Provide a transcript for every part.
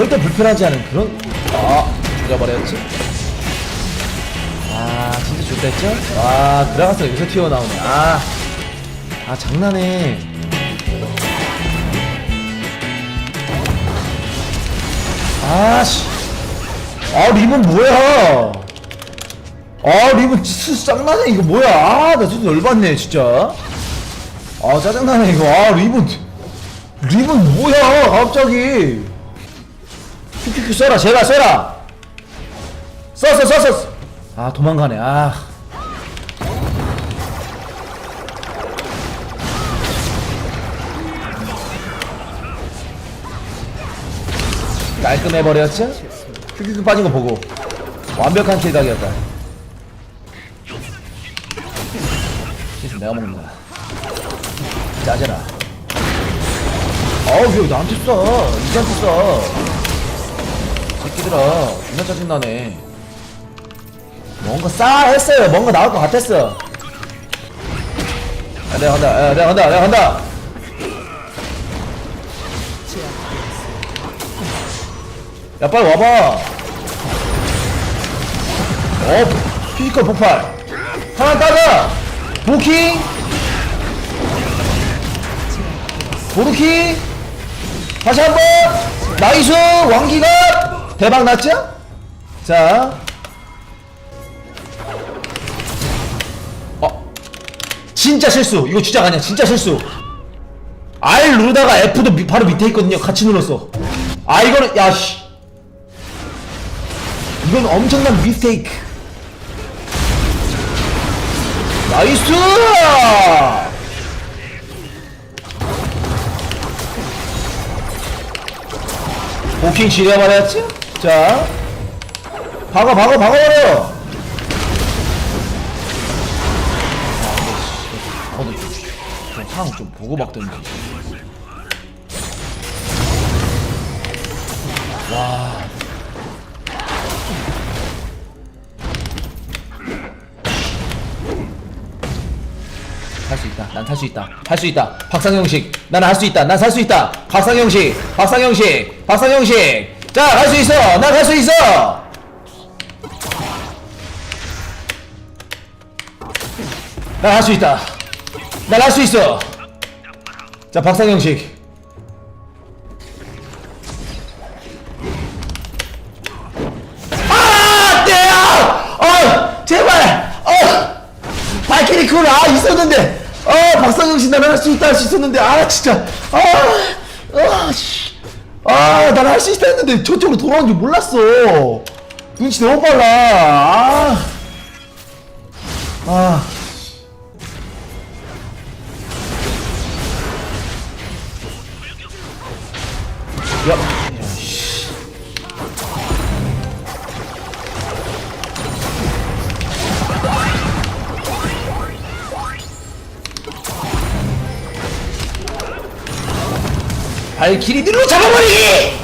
절대 불편하지 않은 그런 아 죽여버렸지? 아 진짜 좋댔죠? 아 들어가서 여기서 튀어나오네. 아, 아 장난해. 아씨. 아 리본 뭐야? 아 리본 진짜 짱나네. 이거 뭐야? 아나 진짜 열받네 진짜. 아 짜증나네 이거. 아 리본. 리본 뭐야 갑자기 큐큐큐 써라 제발 써라. 썼어 썼어 아 도망가네. 아. 깔끔해버렸죠? 큐큐큐 빠진 거 보고. 완벽한 킬각이었다. 내가 먹는다 짜져라. 어우 왜 나한테 써 니한테 써 새끼들아 존나 짜증나네. 뭔가 싸 했어요. 뭔가 나올 것 같았어. 야, 내가 간다. 야, 내가 간다. 내가 간다. 야 빨리 와봐. 어 피지컬 폭발. 하나 따자 보킹. 보르킹. 다시 한번. 나이스. 왕기가 대박 났죠? 자. 어. 진짜 실수. 이거 주작 아니야. 진짜 실수. R 누르다가 F도 미- 바로 밑에 있거든요. 같이 눌렀어. 아 이거는 야 씨. 이건 엄청난 미스테이크 나이스! 보킹 지려버렸지? 자 박아 박아 박아버려 상황 좀 보고 박던지 할수 있다. 난살수 있다. 할 수 있다. 박상형식. 나는 할수 있다. 난 살 수 있다. 박상형식. 박상형식. 박상형식. 자, 할수 있어. 난할수 있어. 난할수 있다. 난할수 있어. 자, 박상형식. 아, 떼야! 어, 제발. 어. 발키리 쿨, 아, 있었는데. 어, 박상영 씨, 나는 할 수 있다, 할 수 있었는데. 아, 진짜. 아, 아, 씨. 아, 나는 할수 있다 했는데 저쪽으로 돌아온 줄 몰랐어. 눈치 너무 빨라. 아. 아. 야. 발키리들로 잡아버리기!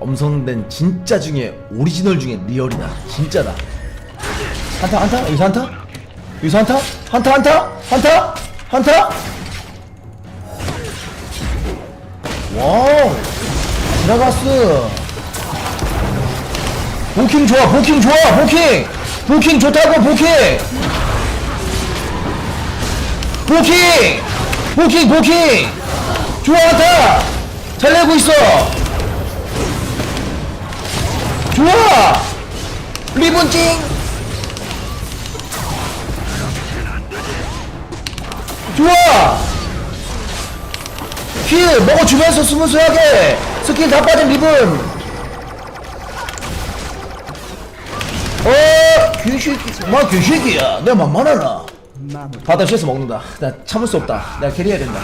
엄성된 진짜 중에 오리지널 중에 리얼이다. 진짜다. 한타 한타? 여기서 한타? 여기서 한타? 한타 한타? 한타? 한타? 와우! 들어갔어. 보킹 좋아 보킹 좋아 보킹! 보킹 좋다고 보킹 보킹! 보킹, 보킹! 좋아, 한타! 잘 내고 있어! 좋아! 리본 찡! 좋아! 킬 먹어주면서 스무스하게 스킬 다 빠진 리본 어 개새끼 마 개새끼야 내가 만만하나 바다 쉬어서 먹는다. 나 참을 수 없다. 내가 캐리해야 된다.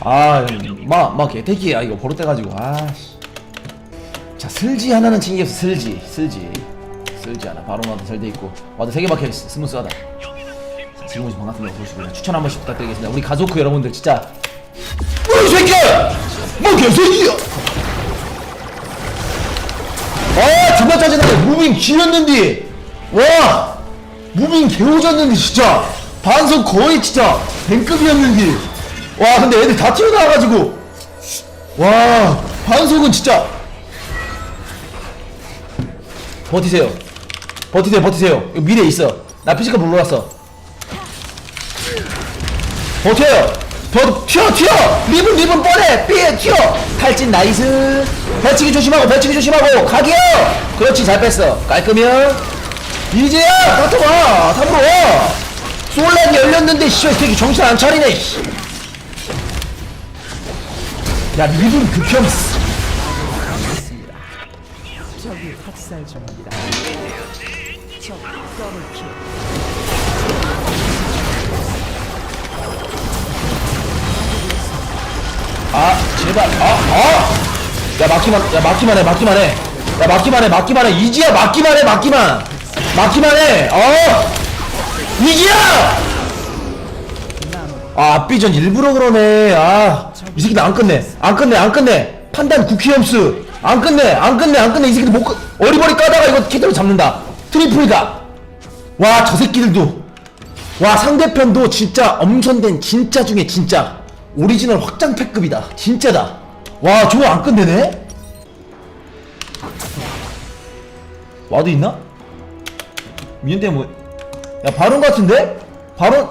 아, 마, 마 개새끼야. 이거 버릇돼가지고. 아, 씨. 자, 슬지 하나는 챙겼어. 슬지, 슬지. 슬지 하나. 바로 와도 잘 돼 있고. 와도 세개 박혀 있어. 스무스하다. 자, 지금은 반갑습니다. 보시고 추천 한 번씩 부탁드리겠습니다. 우리 가족그 여러분들 진짜. 뭐 이 새끼야! 뭐 개새끼야! 어, 주먹 존나 짜증나네 무빙 길었는데. 와 무빙 개오졌는데 진짜. 반성 거의 진짜 뱅급이었는데. 와 근데 애들 다 튀어나와가지고. 와 반속은 진짜. 버티세요. 버티세요 버티세요. 미래 있어. 나 피지컬 몰랐어. 버텨요 더 튀어 튀어! 리븐 리븐 뻔해! 삐에 튀어! 탈진 나이스! 배치기 조심하고 배치기 조심하고! 각이요! 그렇지 잘 뺐어. 깔끔이요 이제야 버텨봐 탑으로 와! 솔랭이 열렸는데 씨발 되게 정신 안 차리네 씨. 야 리븐 극혐 적이 학살 중 아 제발. 아아야 막기만 야 막기만 해 막기만 해야 막기만 해 막기만 해. 이지야 막기만 해 막기만. 막기만 해어? 이지야! 아 앞비전 일부러 그러네. 아 이 새끼들 안 끝내. 안 끝내 안 끝내. 판단 쿠키엄스 안 끝내 안 끝내 안 끝내. 이 새끼들 못 끝, 어리버리 까다가 이거 캐드로 잡는다. 트리플가 와저 새끼들도. 와 상대편도 진짜 엄선된 진짜 중에 진짜 오리지널 확장 패급이다. 진짜다. 와 저거 안 끝내네? 와도 있나? 미연대 뭐야 바론 같은데? 바론.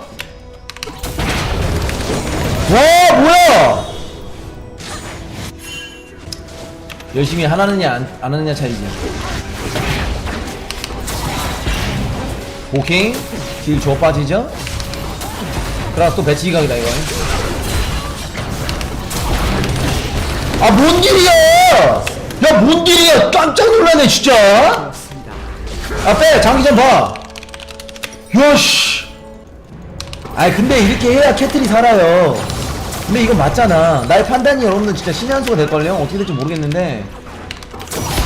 와 뭐야? 열심히 하느냐 안, 안 하느냐 차이지. 오케이. 딜 줘 빠지죠? 그래서 또 배치기 각이다 이거 아뭔 딜이야? 야뭔 딜이야? 깜짝 놀라네 진짜. 아 빼 장기전 봐. 요 씨 아이 근데 이렇게 해야 캐틀이 살아요. 근데 이건 맞잖아. 나의 판단이 여러분들 진짜 신의 한 수가 될걸요? 어떻게 될지 모르겠는데.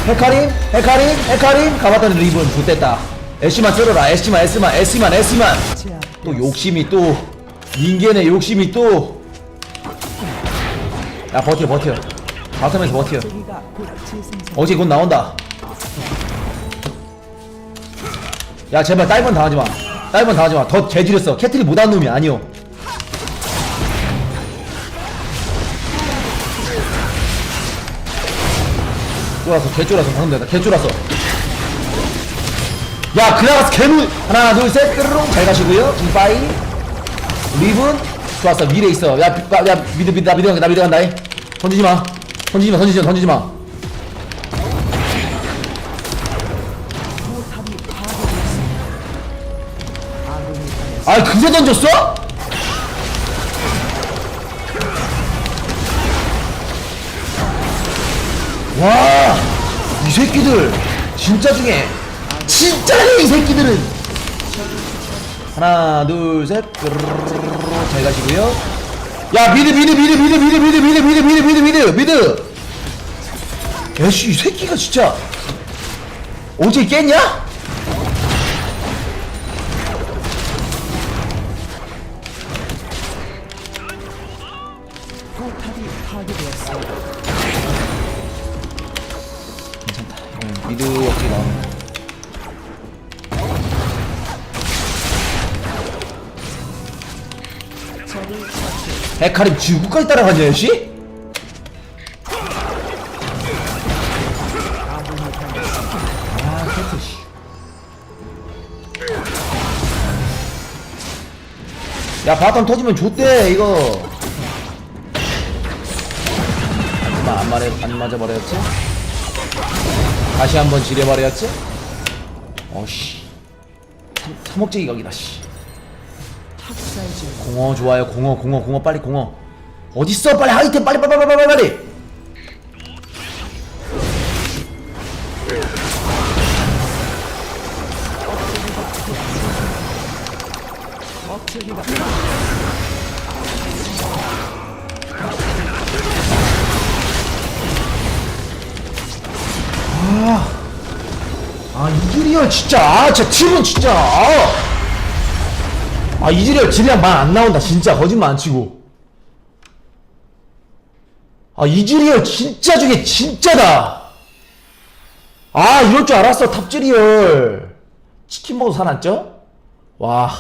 헤카림 헤카림 헤카림 가봤더니 리본 애쉬만 쩔어라. 애쉬만 애쉬만 애쉬만 애쉬만. 제압. 또 욕심이 또. 인간의 욕심이 또. 야 버텨 버텨 바텀에서 버텨. 어제 곧 나온다. 야 제발 딸번 당하지마. 딸번 당하지마. 더 개지렸어. 캐틀이 못한 놈이 아니오. 쫄았어 개쫄았어 방금 내가 개쫄았어 야 그나가서 개무 하나 둘셋 끄르릉 잘 가시고요. 이빠이. 리븐. 좋았어. 미래 있어. 야, 비- 야 미드 미드 나 미드 간다 나 미드 간다. 이. 던지지마 던지지 마 던지지 마 던지지마 포탑이 파괴되었습니다. 아군이 당했습니다. 아 그새 던졌어? 와, 이 새끼들 진짜 중에 진짜네 이 새끼들은. 하나, 둘, 셋, 잘 가시고요. 야 미드 미드 미드 미드 미드 미드 미드 미드 미드 미드 미드 미드. 야씨 이 새끼가 진짜 어제 깼냐? 괜찮다. 미드 어떻게 나오는 헤카림 지구까지 따라가냐 씨? 아 캐트 씨. 야 바텀 터지면 좋대 이거. 하지만 안 말해 안 맞아 버렸지? 다시 한번 지려 버렸지? 어씨. 삼억제기 각이다 씨. 공어 좋아요. 공어 공어 공어 빨리 공어 어딨어? 빨리 하이템. 빨리 빨리 빨리 빨리 빨리. 억제기가 아 이즈리얼 진짜. 아 진짜 팀은 진짜. 아, 아 이즈리얼 질량 말 안 나온다 진짜. 거짓말 안 치고. 아 이즈리얼 진짜 중에 진짜다. 아 이럴 줄 알았어 탑질이열 치킨 먹어도 살았죠? 와